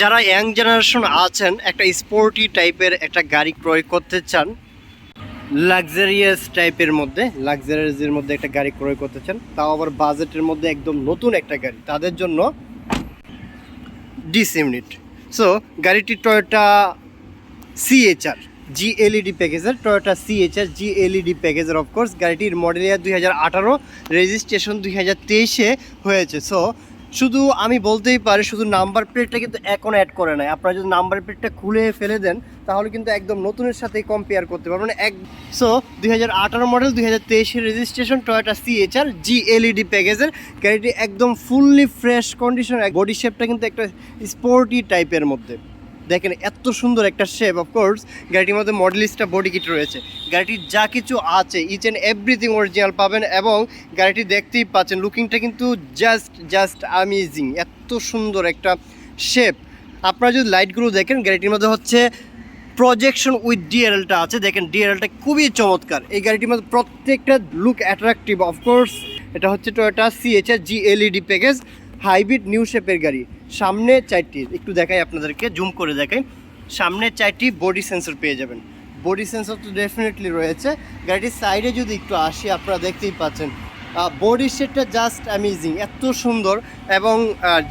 যারা young generation আছেন, একটা স্পোর্টি টাইপের একটা গাড়ি ক্রয় করতে চান লাক্সারিয়াস টাইপের মধ্যে লাক্সারিয়াসের মধ্যে একটা গাড়ি ক্রয় করতে চান, তাও আবার বাজেটের মধ্যে একদম নতুন একটা গাড়ি, তাদের জন্য ডিস ইউনিট সো গাড়িটি টয়োটা সিএচআর জি এলইডি প্যাকেজের টয়োটা সিএচআর জি এলইডি প্যাকেজের অফকোর্স গাড়িটির মডেল ইয়ার দুই হাজার আঠারো রেজিস্ট্রেশন দুই হাজার তেইশে হয়েছে। সো শুধু আমি বলতেই পারি, শুধু নাম্বার প্লেটটা কিন্তু এখন অ্যাড করে নাই। আপনারা যদি নাম্বার প্লেটটা খুলে ফেলে দেন, তাহলে কিন্তু একদম নতুনের সাথে কম্পেয়ার করতে পারবেন। মানে এক সো দুই হাজার আঠারো মডেল দুই হাজার তেইশের registration Toyota C H R G LED প্যাকেজের গাড়িটি একদম ফুললি ফ্রেশ কন্ডিশন বডি শেপটা কিন্তু একটা স্পোর্টি টাইপের মধ্যে। দেখেন এত সুন্দর একটা শেপ অফকোর্স গাড়িটির মধ্যে মডেলিস্টটা বডি কিট রয়েছে। গাড়িটির যা কিছু আছে ইচ অ্যান্ড এভরিথিং অরিজিনাল পাবেন এবং গাড়িটি দেখতেই পাচ্ছেন লুকিংটা কিন্তু জাস্ট জাস্ট আমেজিং এত সুন্দর একটা শেপ আপনারা যদি লাইটগুলো দেখেন, গাড়িটির মধ্যে হচ্ছে প্রজেকশন উইথ ডিএলটা আছে। দেখেন ডিএলটা খুবই চমৎকার। এই গাড়িটির মধ্যে প্রত্যেকটা লুক অ্যাট্রাকটিভ অফকোর্স এটা হচ্ছে Toyota CHR G LED package hybrid new শেপের গাড়ি। সামনে চারটি, একটু দেখাই আপনাদেরকে জুম করে দেখাই। সামনে চারটি বডি সেন্সর পেয়ে যাবেন। বডি সেন্সর তো ডেফিনেটলি রয়েছে। গাড়িটির সাইডে যদি একটু আসি, আপনারা দেখতেই পাচ্ছেন। বডি সেটটা জাস্ট অ্যামেজিং এত সুন্দর। এবং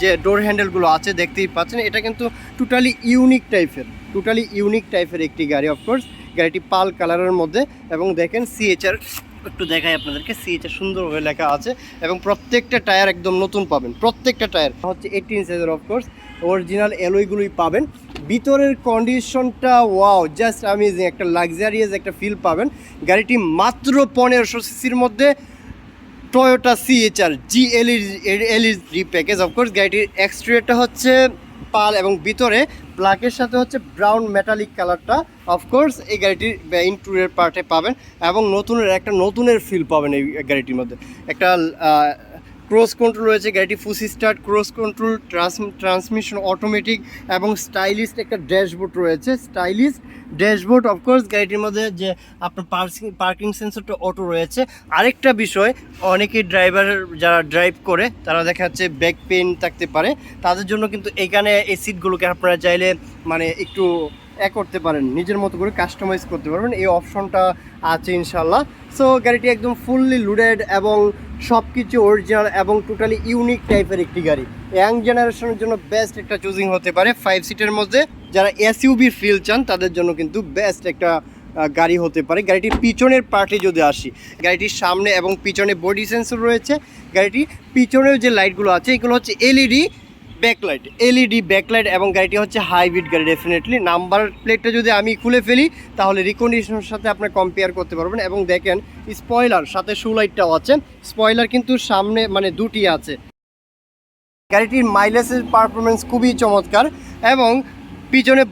যে ডোর হ্যান্ডেলগুলো আছে, দেখতেই পাচ্ছেন, এটা কিন্তু টোটালি ইউনিক টাইপের টোটালি ইউনিক টাইপের একটি গাড়ি অফকোর্স গাড়িটি পাল কালারের মধ্যে। এবং দেখেন সিএচআর একটু দেখাই আপনাদেরকে। সিএচআর সুন্দরভাবে লেখা আছে এবং প্রত্যেকটা টায়ার একদম নতুন পাবেন। প্রত্যেকটা টায়ার। হচ্ছে এইটিন সাইজের অফকোর্স অরিজিনাল অ্যালোইগুলোই পাবেন। ভিতরের কন্ডিশনটা ওয়াও জাস্ট আমেজিং একটা লাক্সারিয়াস একটা ফিল পাবেন। গাড়িটি মাত্র পনেরোশো সিসির মধ্যে Toyota C H R G LED package of course গাড়িটির এক্সট্রিয়ারটা হচ্ছে পাল এবং ভিতরে ব্ল্যাকের সাথে হচ্ছে ব্রাউন মেটালিক কালারটা অফকোর্স এই গাড়িটির ইন্টুরিয়ার পার্টে পাবেন এবং নতুনের, একটা নতুনের ফিল পাবেন এই গাড়িটির মধ্যে। একটা ক্রস কন্ট্রোল রয়েছে, গাড়িটি push start cruise control transmission automatic এবং স্টাইলিশ একটা ড্যাশবোর্ড রয়েছে। স্টাইলিশ ড্যাশবোর্ড অফকোর্স গাড়িটির মধ্যে যে আপনার পার্কিং পার্কিং সেন্সরটা অটো রয়েছে। আরেকটা বিষয়, অনেকেই ড্রাইভার যারা ড্রাইভ করে, তারা দেখা যাচ্ছে ব্যাক পেন থাকতে পারে। তাদের জন্য কিন্তু এখানে এই সিটগুলোকে আপনারা চাইলে মানে একটু এ করতে পারেন, নিজের মতো করে কাস্টমাইজ করতে পারবেন, এই অপশনটা আছে ইনশাল্লাহ সো গাড়িটি একদম ফুললি লুডেড এবং সব কিছু অরিজিনাল এবং টোটালি ইউনিক টাইপের একটি গাড়ি। ইয়াং জেনারেশনের জন্য বেস্ট একটা চুজিং হতে পারে। ফাইভ সিটের মধ্যে যারা এসইউবি ফিল চান, তাদের জন্য কিন্তু বেস্ট একটা গাড়ি হতে পারে। গাড়িটির পিছনের পার্টে যদি আসি, গাড়িটির সামনে এবং পিছনে বডি সেন্সর রয়েছে। গাড়িটির পিছনের যে লাইটগুলো আছে, এগুলো হচ্ছে এলইডি ব্যাকলাইট এলইডি ব্যাকলাইট এবং গাড়িটি হচ্ছে হাইব্রিড গাড়ি ডেফিনেটলি নাম্বার প্লেটটা যদি আমি খুলে ফেলি, তাহলে রিকন্ডিশনের সাথে আপনার কম্পেয়ার করতে পারবেন এবং দেখেন স্পয়লার সাথে লাইটটাও আছে। স্পয়লার কিন্তু সামনে মানে দুটি আছে। গাড়িটির মাইলেজের পারফরমেন্স খুবই চমৎকার এবং পিছনে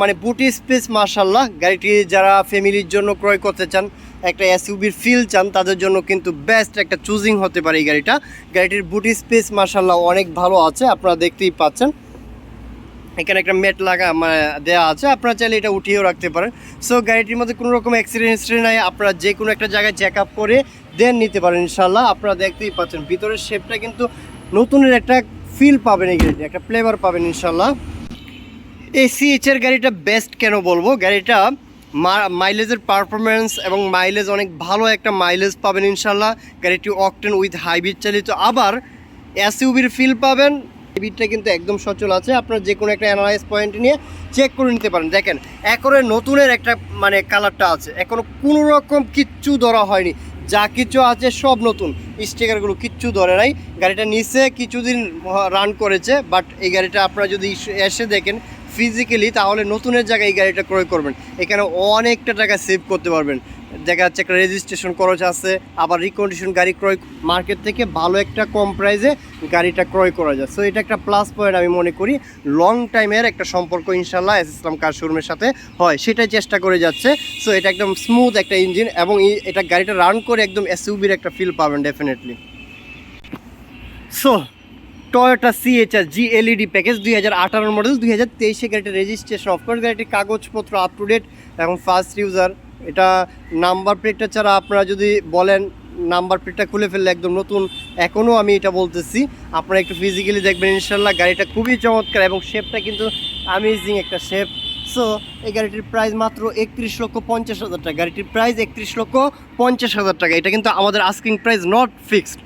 মানে বুটি স্পেস মার্শাল্লাহ গাড়িটি যারা ফ্যামিলির জন্য ক্রয় করতে চান একটা এসইউবির ফিল চান, তাদের জন্য কিন্তু বেস্ট একটা চুজিং হতে পারে এই গাড়িটা। গাড়িটির বুটি স্পেস মার্শাল্লাহ অনেক ভালো আছে, আপনারা দেখতেই পাচ্ছেন। এখানে একটা মেট লাগা মানে দেওয়া আছে, আপনারা চাইলে এটা উঠিয়েও রাখতে পারেন। সো গাড়িটির মধ্যে কোনো রকম অ্যাক্সিডেন্ট হিস্ট্রি নাই, আপনারা যে কোনো একটা জায়গায় চেক আপ করে দেন নিতে পারেন ইনশাল্লাহ আপনারা দেখতেই পাচ্ছেন, ভিতরের শেপটা কিন্তু নতুনের একটা ফিল পাবেন এই গাড়িটি একটা ফ্লেভার পাবেন ইনশাল্লাহ এই সিএচের গাড়িটা বেস্ট কেন বলব? গাড়িটা মাইলেজের পারফরমেন্স এবং মাইলেজ অনেক ভালো একটা মাইলেজ পাবেন ইনশাল্লাহ। গাড়িটি অকটেন উইথ হাইব্রিড চালিত। আবার এসইউবির ফিল পাবেন। হাইব্রিডটা কিন্তু একদম সচল আছে। আপনার যে কোনো একটা অ্যানালাইজ পয়েন্ট নিয়ে চেক করে নিতে পারেন। দেখেন, একরে নতুনের একটা মানে কালারটা আছে। এখনও কোনো রকম কিচ্ছু ধরা হয়নি। যা কিছু আছে সব নতুন। স্টিকারগুলো কিচ্ছু ধরে নাই। গাড়িটা নিচে কিছুদিন রান করেছে বাট এই গাড়িটা আপনারা যদি এসে দেখেন ফিজিক্যালি তাহলে নতুনের জায়গায় এই গাড়িটা ক্রয় করবেন। এখানে অনেকটা টাকা সেভ করতে পারবেন। দেখা যাচ্ছে একটা রেজিস্ট্রেশন খরচ আছে, আবার রিকন্ডিশন গাড়ি ক্রয় মার্কেট থেকে ভালো একটা কম প্রাইসে গাড়িটা ক্রয় করা যায়। সো এটা একটা প্লাস পয়েন্ট আমি মনে করি। লং টাইমের একটা সম্পর্ক ইনশাল্লাহ এস ইসলাম কার শোরুমের সাথে হয়। সেটাই চেষ্টা করে যাচ্ছে। সো এটা একদম স্মুথ একটা ইঞ্জিন এবং এটা গাড়িটা রান করে একদম এসইউবির একটা ফিল পাবেন definitely so Toyota C H R G LED package দুই হাজার আঠারো মডেল দুই হাজার তেইশে গাড়িটির রেজিস্ট্রেশন অফকোর্স গাড়িটির কাগজপত্র আপ টু ডেট এবং ফার্স্ট ইউজার এটা নাম্বার প্লেটটা ছাড়া আপনারা যদি বলেন নাম্বার প্লেটটা খুলে ফেললে একদম নতুন এখনও আমি এটা বলতেছি। আপনারা একটু ফিজিক্যালি দেখবেন ইনশাল্লাহ গাড়িটা খুবই চমৎকার এবং শেপটা কিন্তু আমেজিং একটা শেপ সো এই গাড়িটির প্রাইস মাত্র একত্রিশ লক্ষ পঞ্চাশ হাজার টাকা। গাড়িটির প্রাইস একত্রিশ লক্ষ পঞ্চাশ হাজার টাকা। এটা কিন্তু আমাদের আস্কিং প্রাইস নট ফিক্সড